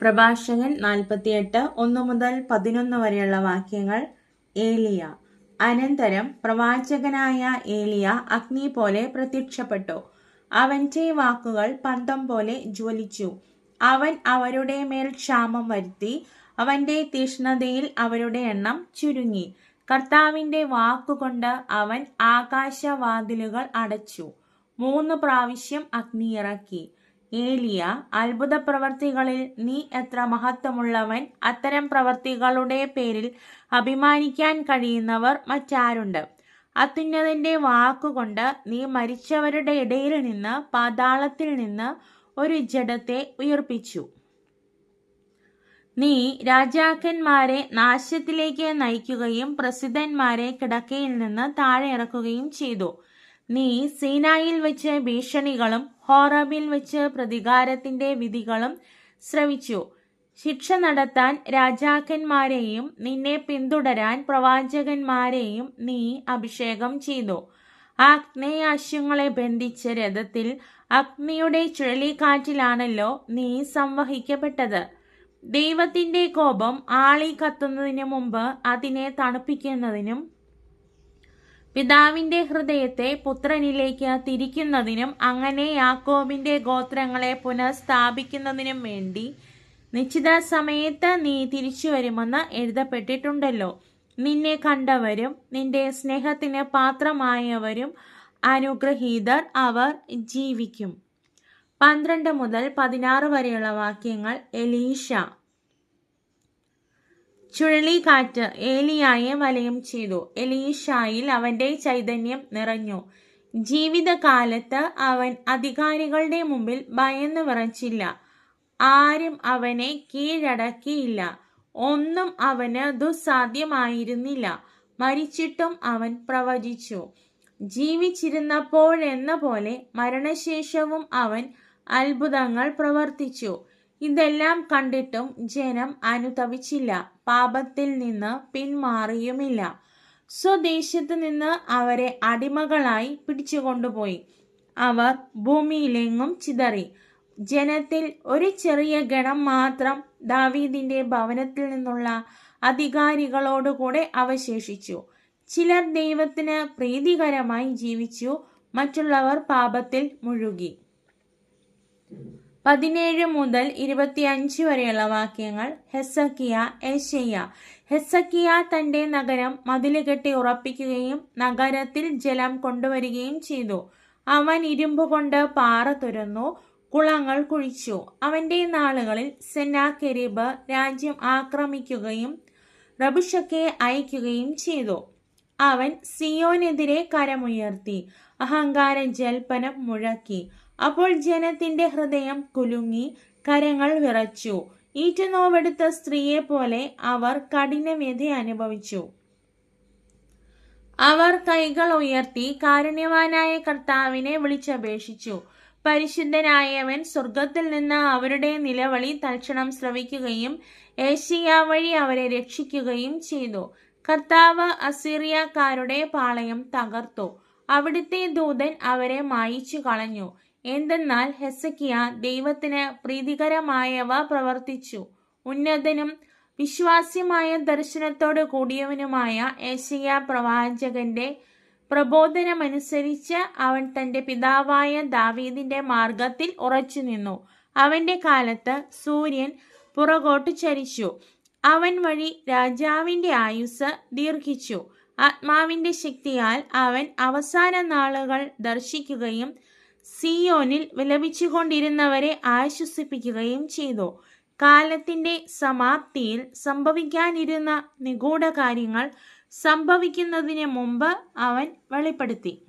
പ്രഭാഷകൻ നാൽപ്പത്തിയെട്ട് ഒന്ന് മുതൽ പതിനൊന്ന് വരെയുള്ള വാക്യങ്ങൾ ഏലിയ. അനന്തരം പ്രവാചകനായ ഏലിയ അഗ്നി പോലെ പ്രത്യക്ഷപ്പെട്ടു. അവന്റെ വാക്കുകൾ പന്തം പോലെ ജ്വലിച്ചു. അവൻ അവരുടെ മേൽ ക്ഷാമം വരുത്തി. അവന്റെ തീഷ്ണതയിൽ അവരുടെ എണ്ണം ചുരുങ്ങി. കർത്താവിന്റെ വാക്കുകൊണ്ട് അവൻ ആകാശവാതിലുകൾ അടച്ചു. മൂന്ന് പ്രാവശ്യം അഗ്നി ഇറക്കി. ഏലിയ അത്ഭുത പ്രവർത്തികളിൽ നീ എത്ര മഹത്വമുള്ളവൻ അത്തരം പ്രവർത്തികളുടെ പേരിൽ അഭിമാനിക്കാൻ കഴിയുന്നവർ മറ്റാരുണ്ട്? അത്യുന്നതിന്റെ വാക്കുകൊണ്ട് നീ മരിച്ചവരുടെ ഇടയിൽ നിന്ന് പാതാളത്തിൽ നിന്ന് ഒരു ജഡത്തെ ഉയർപ്പിച്ചു. നീ രാജാക്കന്മാരെ നാശത്തിലേക്ക് നയിക്കുകയും പ്രസിദ്ധന്മാരെ കിടക്കയിൽ നിന്ന് താഴെ ഇറക്കുകയും ചെയ്തു. നീ സീനായിൽ വെച്ച് ഭീഷണികളും ഹോറബിൽ വെച്ച് പ്രതികാരത്തിന്റെ വിധികളും ശ്രവിച്ചു. ശിക്ഷ നടത്താൻ രാജാക്കന്മാരെയും നിന്നെ പിന്തുടരാൻ പ്രവാചകന്മാരെയും നീ അഭിഷേകം ചെയ്തു. ആഗ്നേയാശ്യങ്ങളെ ബന്ധിച്ച രഥത്തിൽ അഗ്നിയുടെ ചുഴലിക്കാറ്റിലാണല്ലോ നീ സംവഹിക്കപ്പെട്ടത്. ദൈവത്തിന്റെ കോപം ആളി കത്തുന്നതിനു മുമ്പ് അതിനെ തണുപ്പിക്കുന്നതിനും പിതാവിന്റെ ഹൃദയത്തെ പുത്രനിലേക്ക് തിരിക്കുന്നതിനും അങ്ങനെ യാക്കോബിന്റെ ഗോത്രങ്ങളെ പുനഃസ്ഥാപിക്കുന്നതിനും വേണ്ടി നിശ്ചിത സമയത്ത് നീ തിരിച്ചു വരുമെന്ന് എഴുതപ്പെട്ടിട്ടുണ്ടല്ലോ. നിന്നെ കണ്ടവരും നിന്റെ സ്നേഹത്തിന് പാത്രമായവരും അനുഗ്രഹീതർ അവർ ജീവിക്കും. പന്ത്രണ്ട് മുതൽ പതിനാറ് വരെയുള്ള വാക്യങ്ങൾ എലീഷ ചുഴലിക്കാറ്റ് ഏലിയായെ വലയം ചെയ്തു. എലീഷായിൽ അവന്റെ ചൈതന്യം നിറഞ്ഞു. ജീവിതകാലത്ത് അവൻ അധികാരികളുടെ മുമ്പിൽ ഭയന്നു വിറച്ചില്ല. ആരും അവനെ കീഴടക്കിയില്ല. ഒന്നും അവന് ദുസ്സാധ്യമായിരുന്നില്ല. മരിച്ചിട്ടും അവൻ പ്രവചിച്ചു. ജീവിച്ചിരുന്നപ്പോഴെന്ന പോലെ മരണശേഷവും അവൻ അത്ഭുതങ്ങൾ പ്രവർത്തിച്ചു. ഇതെല്ലാം കണ്ടിട്ടും ജനം അനുതപിച്ചില്ല. പാപത്തിൽ നിന്ന് പിന്മാറിയുമില്ല. സ്വദേശത്ത് നിന്ന് അവരെ അടിമകളായി പിടിച്ചുകൊണ്ടുപോയി. അവർ ഭൂമിയിലെങ്ങും ചിതറി. ജനത്തിൽ ഒരു ചെറിയ ഗണം മാത്രം ദാവീദിന്റെ ഭവനത്തിൽ നിന്നുള്ള അധികാരികളോടുകൂടെ അവശേഷിച്ചു. ചിലർ ദൈവത്തിന് പ്രീതികരമായി ജീവിച്ചു മറ്റുള്ളവർ പാപത്തിൽ മുഴുകി. പതിനേഴ് മുതൽ ഇരുപത്തിയഞ്ച് വരെയുള്ള വാക്യങ്ങൾ ഹെസക്കിയ ഏഷ്യ ഹെസക്കിയ തന്റെ നഗരം മതിലുകെട്ടി ഉറപ്പിക്കുകയും നഗരത്തിൽ ജലം കൊണ്ടുവരികയും ചെയ്തു. അവൻ ഇരുമ്പ് കൊണ്ട് പാറ തുരന്നു കുളങ്ങൾ കുഴിച്ചു. അവന്റെ നാളുകളിൽ സെന്നാകെരീബ് രാജ്യം ആക്രമിക്കുകയും റബുഷക്കെ അയക്കുകയും ചെയ്തു. അവൻ സിയോനെതിരെ കരമുയർത്തി അഹങ്കാര ജൽപ്പനം മുഴക്കി. അപ്പോൾ ജനത്തിന്റെ ഹൃദയം കുലുങ്ങി കരങ്ങൾ വിറച്ചു. ഈറ്റുനോവെടുത്ത സ്ത്രീയെ പോലെ അവർ കഠിനവ്യത അനുഭവിച്ചു. അവർ കൈകൾ ഉയർത്തി കാരുണ്യവാനായ കർത്താവിനെ വിളിച്ചപേക്ഷിച്ചു. പരിശുദ്ധനായവൻ സ്വർഗത്തിൽ നിന്ന് അവരുടെ നിലവിളി തൽക്ഷണം ശ്രവിക്കുകയും ഏഷ്യ വഴി അവരെ രക്ഷിക്കുകയും ചെയ്തു. കർത്താവ് അസീറിയക്കാരുടെ പാളയം തകർത്തു. അവിടുത്തെ ദൂതൻ അവരെ മായിച്ചു കളഞ്ഞു എന്തെന്നാൽ ഹെസക്കിയ ദൈവത്തിന് പ്രീതികരമായവ പ്രവർത്തിച്ചു. ഉന്നതനും വിശ്വാസ്യമായ ദർശനത്തോട് കൂടിയവനുമായ ഏഷ്യ പ്രവാചകന്റെ പ്രബോധനമനുസരിച്ച് അവൻ തന്റെ പിതാവായ ദാവീദിന്റെ മാർഗത്തിൽ ഉറച്ചു നിന്നു അവന്റെ കാലത്ത് സൂര്യൻ പുറകോട്ട് ചരിച്ചു. അവൻ വഴി രാജാവിന്റെ ആയുസ് ദീർഘിച്ചു. ആത്മാവിന്റെ ശക്തിയാൽ അവൻ അവസാന നാളുകൾ ദർശിക്കുകയും സിയോനിൽ വിലപിച്ചുകൊണ്ടിരുന്നവരെ ആശ്വസിപ്പിക്കുകയും ചെയ്തു. കാലത്തിന്റെ സമാപ്തിയിൽ സംഭവിക്കാനിരുന്ന നിഗൂഢ കാര്യങ്ങൾ സംഭവിക്കുന്നതിന് മുമ്പ് അവൻ വെളിപ്പെടുത്തി.